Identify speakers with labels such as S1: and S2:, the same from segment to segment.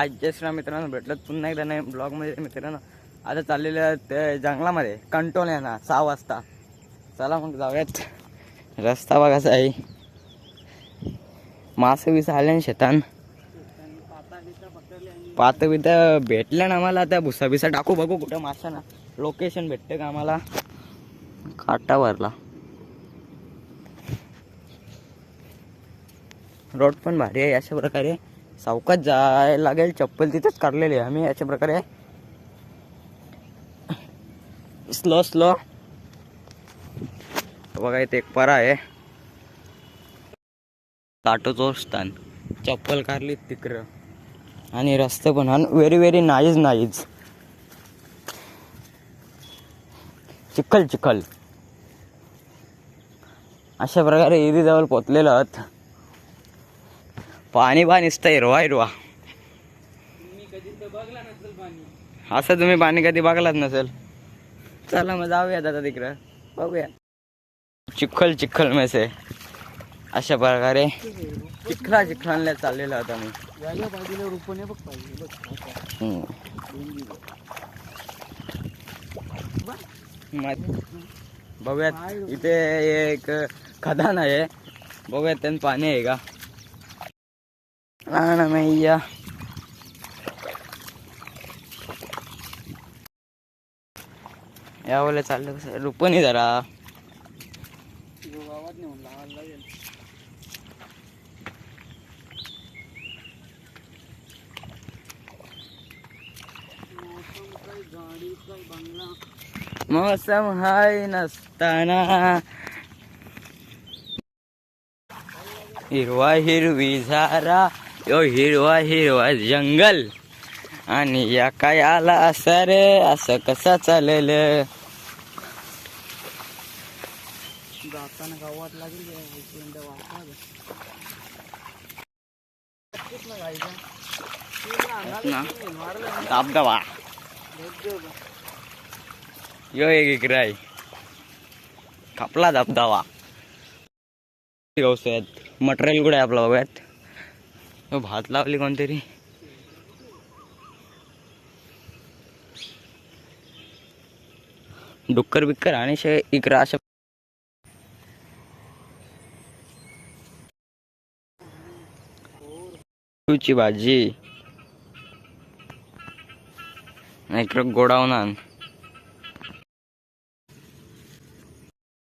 S1: आज जस्ट ना मित्रांनो भेटलं. पुन्हा एकदा नाही ब्लॉगमध्ये मित्रांनो. आता चाललेलं ते जंगलामध्ये. कंटोल आहे ना सहा वाजता. चला मग जाऊयात. रस्ता बघायचा आहे मासे बिस आले ना शेतान. पात बित भेटल्या ना आम्हाला. त्या भुसा बिसा टाकू बघू कुठं मासा ना लोकेशन भेटतं का आम्हाला? काटा भरला. रोड पण भारी आहे अशा प्रकारे. सावकात जायला लागेल. चप्पल तिथेच काढलेली आहे आम्ही अशा प्रकारे स्लो स्लो. बघा इथे एक परा आहे. काटोचो स्थान चप्पल काढली तिकडं. आणि रस्ते पण आणि व्हेरी व्हेरी नाईज नाईज चिखल चिखल. अशा प्रकारे इरी जवळ आहोत. पाणी बा नुसतं हिरवा हिरवा. असं तुम्ही पाणी कधी बघलाच नसेल? चला मग जाऊयात आता तिकडं. बघूया. चिखल चिखल मेसे. अशा प्रकारे चिखला चिखलांना चाललेला
S2: होता
S1: मी. बघूयात. इथे एक खदान आहे. बघूयात त्यात पाणी आहे का? ना मैया यावले चाललं कसं रुपणी जरा
S2: मौसम
S1: मौसम हाय नसताना हिरवा हिरवी झारा यो हिरवा हिरवा जंगल. आणि या काय आला असा रे? असं कसं चालेल?
S2: गावात लागेल
S1: ना. यो एक राय कापला धबधबा मटेरियल कुठे आहे आपला बघूयात? भात लावली कोणतरी. डुक्कर बिक्कर आणि शे इकरा अशा ची भाजी. इकडं गोडाऊन आण.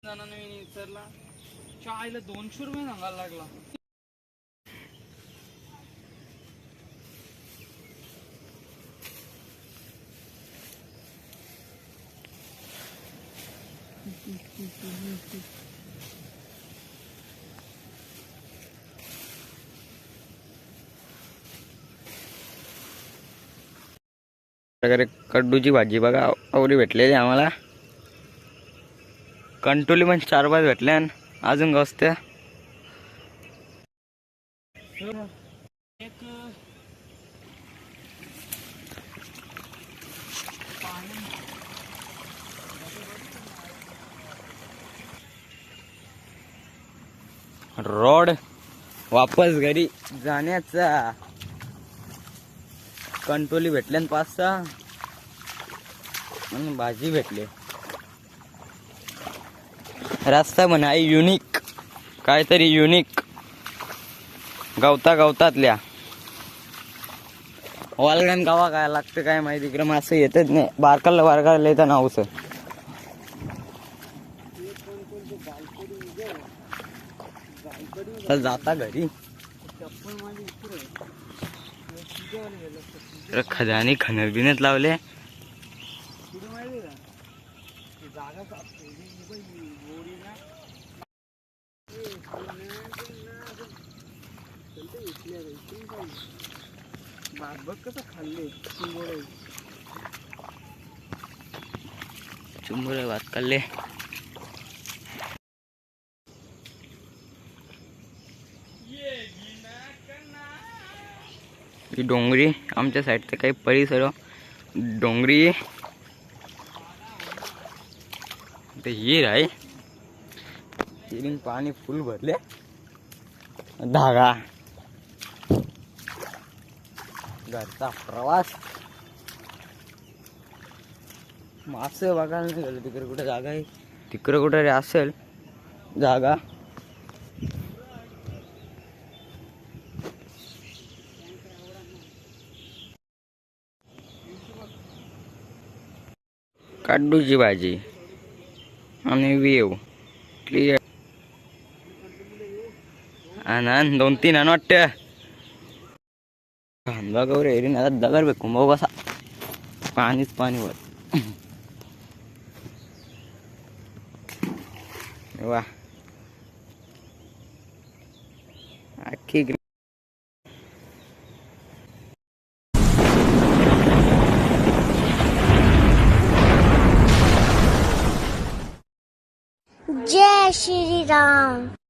S2: विचारला चायला दोनशे रुपये सांगायला लागला.
S1: प्रकारे कड्डूची भाजी बघा आवडी भेटलेली आम्हाला. कंटोली पण चार पाच भेटल्या आणि अजून गवस्त्या
S2: एक
S1: रॉड वापस घरी जाण्याचा. कंट्रोली भेटल्या पाच सहा भाजी भेटली. रस्ता पण आहे युनिक काहीतरी युनिक गवता गवतातल्या. वालगण गावा काय लागतं काय माहिती? इकडे असं येतच नाही. बारकाला बारकाला येतं नावच जाता घरी. खदानी खनर बिनत लावले.
S2: पुढे भात खाल्ले का ती जागा का- ही- ही बघ, ही गोरी ना. ए, पुन्हा, पुन्हा, असं. चलते इथल्या रे, इथून जाऊ. भात बघ कसं खाल्ले चिंबोरे
S1: चुंबुरे भात काढले ही डोंगरी आमच्या साईडचं काही परिसर डोंगरी ते हिर आहे. हिरीन पाणी फुल भरले. धागा. घरचा प्रवास. मासे बघायला नाही गेलो. तिकडे कुठे जागा आहे? तिकडे कुठे असेल. जागा. काड्डूची भाजी आणि वेव. क्लिअर आण दोन तीन आण वाटतं. कांदा गौर एरीन आता दगर बे कुंभ कसा? पाणीच पाणी वर वा. आखी
S3: 是一张。